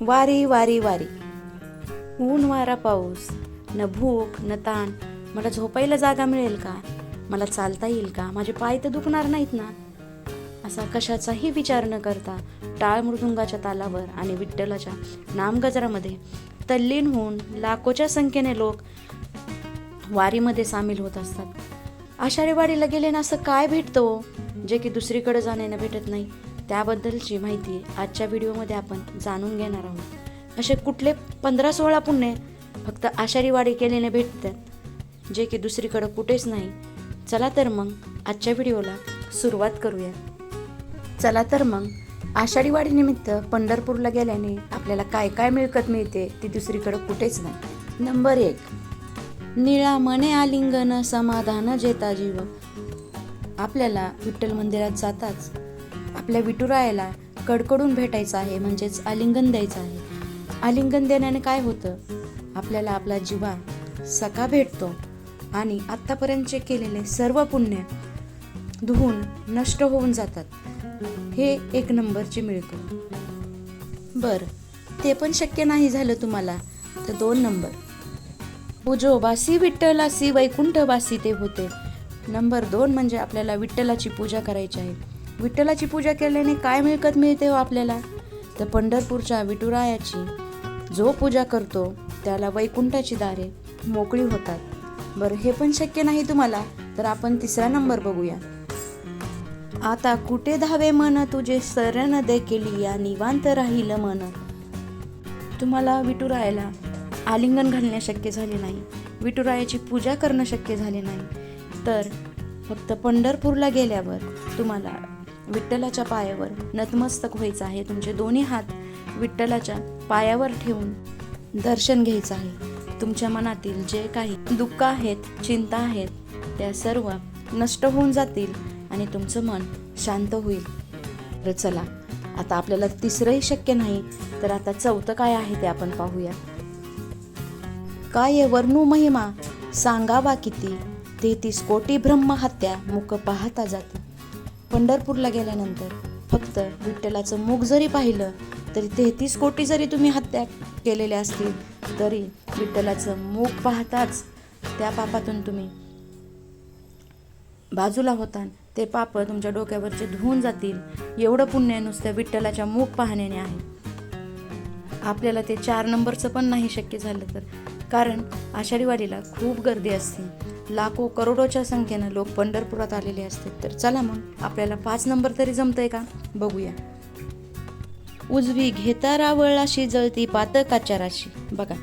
वारी वारी वारी. ऊन वारा पाऊस. न भूक न ताण. मला झोपायला जागा मिळेल का? मला चालता येईल का? माझे पाय तर दुखणार नाहीत ना? असा कशाचाही विचार न करता टाळ मृदुंगाच्या तालावर आणि विठ्ठलाच्या नामगजरामध्ये तल्लीन होऊन लाखोच्या संख्येने लोक वारीमध्ये सामील होत असतात. आषाढी वारीला गेले ना असं काय भेटतो हो? जे की दुसरीकडे जाण्याने भेटत नाही. त्याबद्दलची माहिती आजच्या व्हिडिओमध्ये आपण जाणून घेणार आहोत. असे कुठले पंधरा सोळा पुण्य फक्त आषाढी वाडी केल्याने भेटतात जे की दुसरीकडं कुठेच नाही. चला तर मग आजच्या व्हिडिओला सुरुवात करूया. चला तर मग आषाढी वाडीनिमित्त पंढरपूरला गेल्याने आपल्याला काय काय मिळकत मिळते ती दुसरीकडं कुठेच नाही. नंबर एक. निळा मने आलिंगन समाधान जेता जीव. आपल्याला विठ्ठल मंदिरात जाताच आपल्या विटुरायाला कडकडून भेटायचं आहे म्हणजेच आलिंगन द्यायचं आहे. आलिंगन देण्याने काय होतं? आपल्याला आपला जीवा सखा भेटतो आणि आत्तापर्यंतचे केलेले सर्व पुण्य धुवून नष्ट होऊन जातात. हे एक नंबरची मिळतो. बर ते पण शक्य नाही झालं तुम्हाला? तर दोन नंबर. पूजो बासी विठ्ठलासी वैकुंठ बासी ते होते. नंबर दोन म्हणजे आपल्याला विठ्ठलाची पूजा करायची आहे. विठ्ठलाची पूजा केल्याने काय मिळकत मिळते हो आपल्याला? तर पंढरपूरच्या विठुरायाची जो पूजा करतो त्याला वैकुंठाची दारे मोकळी होतात. बरं हे पण शक्य नाही तुम्हाला? तर आपण तिसरा नंबर बघूया. आता कुठे धावे मन तुझे शरण देखील या निवांत राहील मन? तुम्हाला विठुरायाला आलिंगन घालणे शक्य झाले नाही. विठुरायाची पूजा करणं शक्य झाले नाही. तर फक्त पंढरपूरला गेल्यावर तुम्हाला विठ्ठलाच्या पायावर नतमस्तक व्हायचं आहे. तुमचे दोन्ही हात विठ्ठलाच्या पायावर ठेवून दर्शन घ्यायचं आहे. तुमच्या मनातील जे काही दुःख आहेत चिंता आहेत त्या सर्व नष्ट होऊन जातील आणि तुमचं मन शांत होईल. तर चला आता आपल्याला तिसरंही शक्य नाही तर आता चौथं काय आहे ते आपण पाहूया. काय वर्णू महिमा? सांगावा किती? तेहतीस कोटी ब्रह्महत्या मुक पाहता जाते. पंढरपूरला गेल्यानंतर फक्त विठ्ठलाचं मुख जरी पाहिलं तरी तेहतीस कोटी जरी तुम्ही हत्या केलेल्या असतील तरी विठ्ठलाचं मुख पाहताच त्या पापातून तुम्ही बाजूला होता ते पाप तुमच्या डोक्यावरचे धुवून जातील. एवढं पुण्य नुसतं विठ्ठलाच्या मुख पाहण्याने आहे. आपल्याला ते चार नंबरचं पण नाही शक्य झालं तर. कारण आषाढी वारीला खूप गर्दी असते. लाखो करोडोच्या संख्येनं लोक पंढरपुरात आलेले असतात तर चला मग आपल्याला पाच नंबर तरी जमतंय का? बघूया. उजवी घेता रावळाशी जळती पातकाच्या राशी. बघा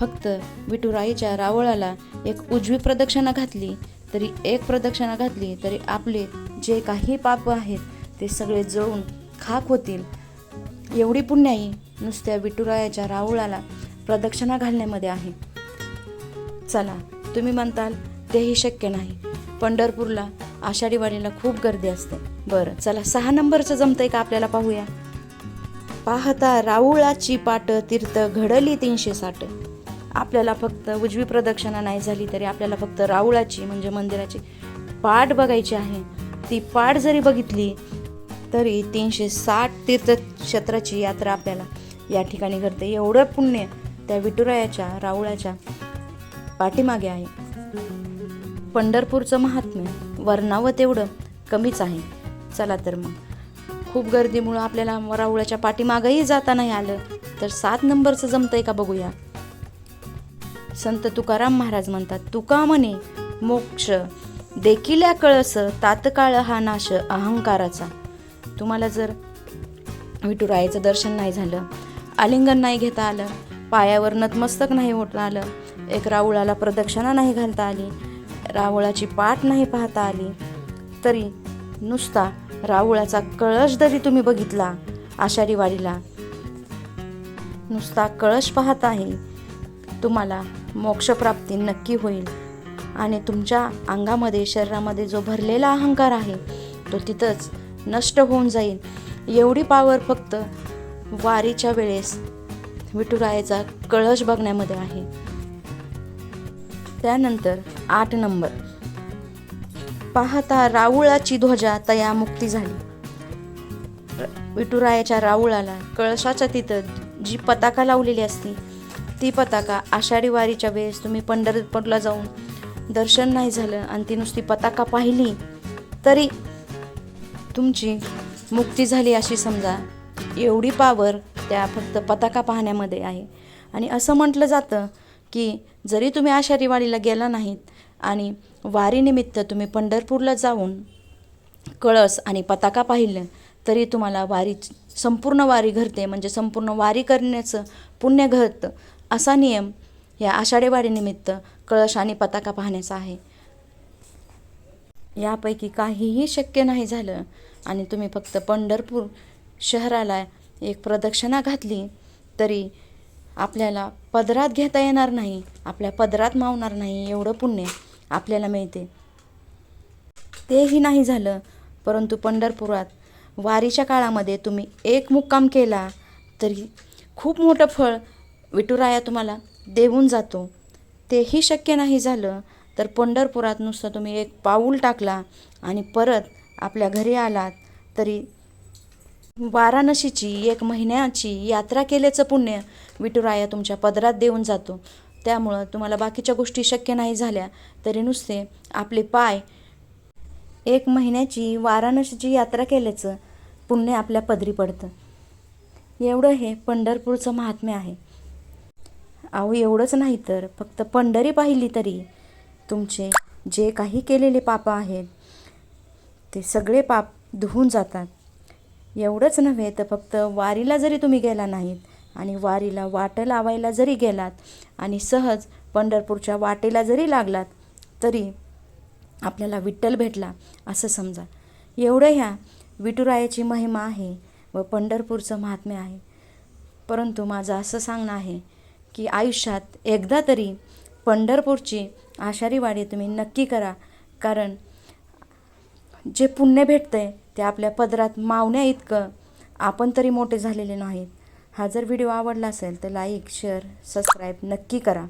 फक्त विठुराईच्या रावळाला एक उजवी प्रदक्षिणा घातली तरी एक प्रदक्षिणा घातली तरी आपले जे काही पाप आहेत ते सगळे जळून खाक होतील. एवढी पुण्याई नुसत्या विठुरायाच्या रावळाला प्रदक्षिणा घालण्यामध्ये आहे. चला तुम्ही म्हणताल तेही शक्य नाही. पंढरपूरला आषाढी वाडीला खूप गर्दी असते. बरं चला सहा नंबरचं जमतंय का आपल्याला पाहूया? पाहता राऊळाची पाट तीर्थ घडली तीनशे साठ. आपल्याला फक्त उजवी प्रदक्षिणा नाही झाली तरी आपल्याला फक्त राऊळाची म्हणजे मंदिराची पाठ बघायची आहे. ती पाठ जरी बघितली तरी तीनशे साठ तीर्थक्षेत्राची यात्रा आपल्याला या ठिकाणी घडते. एवढं पुण्य त्या विठुरायाच्या राऊळाच्या पाठीमागे आहे. पंढरपूरचं महात्म्य वर्णावं तेवढं कमीच आहे. चला तर मग. खूप गर्दीमुळं आपल्याला राऊळाच्या पाठीमागंही जाता नाही आलं तर सात नंबरचं जमतंय का बघूया? संत तुकाराम महाराज म्हणतात तुका म्हणे मोक्ष. देखील कळस तात्काळ हा नाश अहंकाराचा. तुम्हाला जर विठुरायाचं दर्शन नाही झालं आलिंगन नाही घेता आलं पायावर नतमस्तक नाही होता आलं. एक रावळाला प्रदक्षिणा नाही घालता आली. रावळाची पाठ नाही पाहता आली. तरी नुसता रावळाचा कळश जरी तुम्ही बघितला आषाढी वारीला नुसता कळश पाहत आहे तुम्हाला मोक्षप्राप्ती नक्की होईल. आणि तुमच्या अंगामध्ये शरीरामध्ये जो भरलेला अहंकार आहे तो तिथंच नष्ट होऊन जाईल. एवढी पावर फक्त वारीच्या वेळेस विठुरायाचा कळश बघण्यामध्ये आहे. त्यानंतर आठ नंबर. पाहता राऊळाची ध्वजा तया मुक्ती झाली. विठुरायाच्या राऊळाला कळशाच्या तिथं जी पताका लावलेली असती ती पताका आषाढी वारीच्या वेळेस तुम्ही पंढरपूरला जाऊन दर्शन नाही झालं आणि ती नुसती पताका पाहिली तरी तुमची मुक्ती झाली अशी समजा. एवढी पावर त्या फक्त पताका पाहण्यामध्ये आहे. आणि असं म्हटलं जातं की जरी तुम्ही आषाढी वारीला गेला नाहीत आणि वारीनिमित्त तुम्ही पंढरपूरला जाऊन कळस आणि पताका पाहिलं तरी तुम्हाला वारी संपूर्ण वारी घरते म्हणजे संपूर्ण वारी करण्याचं पुण्य घडतं. असा नियम या आषाढी वारीनिमित्त कळश आणि पताका पाहण्याचा आहे. यापैकी काहीही शक्य नाही झालं आणि तुम्ही फक्त पंढरपूर शहराला एक प्रदक्षिणा घातली तरी आपल्याला पदरात घेता येणार नाही आपल्या पदरात मावणार नाही एवढं पुण्य आपल्याला मिळते. तेही नाही झालं परंतु पंढरपुरात वारीच्या काळामध्ये तुम्ही एक मुक्काम केला तरी खूप मोठं फळ विठुराया तुम्हाला देऊन जातो. तेही शक्य नाही झालं तर पंढरपुरात नुसतं तुम्ही एक पाऊल टाकला आणि परत आपल्या घरी आलात तरी वाराणसीची एक महिन्याची यात्रा केल्याचं पुण्य विठुराया तुमच्या पदरात देऊन जातो. त्यामुळं तुम्हाला बाकीच्या गोष्टी शक्य नाही झाल्या तरी नुसते आपले पाय एक महिन्याची वाराणसीची यात्रा केल्याचं पुण्य आपल्या पदरी पडतं. एवढं हे पंढरपूरचं महात्म्य आहे. अहो एवढंच नाही तर फक्त पंढरी पाहिली तरी तुमचे जे काही केलेले पाप आहेत ते सगळे पाप धुवून जातात. एवढंच नव्हे तर फक्त वारीला जरी तुम्ही गेला नाहीत आणि वारीला वाट लावायला जरी गेलात आणि सहज पंढरपूरच्या वाटेला जरी लागलात तरी आपल्याला विठ्ठल भेटला असं समजा. एवढं ह्या विठुरायाची महिमा आहे व पंढरपूरचं महात्म्य आहे. परंतु माझं असं सांगणं आहे की आयुष्यात एकदा तरी पंढरपूरची आषाढी वाडी तुम्ही नक्की करा. कारण जे पुण्य भेटतं आहे ते आपल्या पदरात मावण्या इतकं आपण तरी मोठे झालेले नाहीत. हा जर व्हिडिओ आवडला असेल तर लाईक शेअर सबस्क्राईब नक्की करा.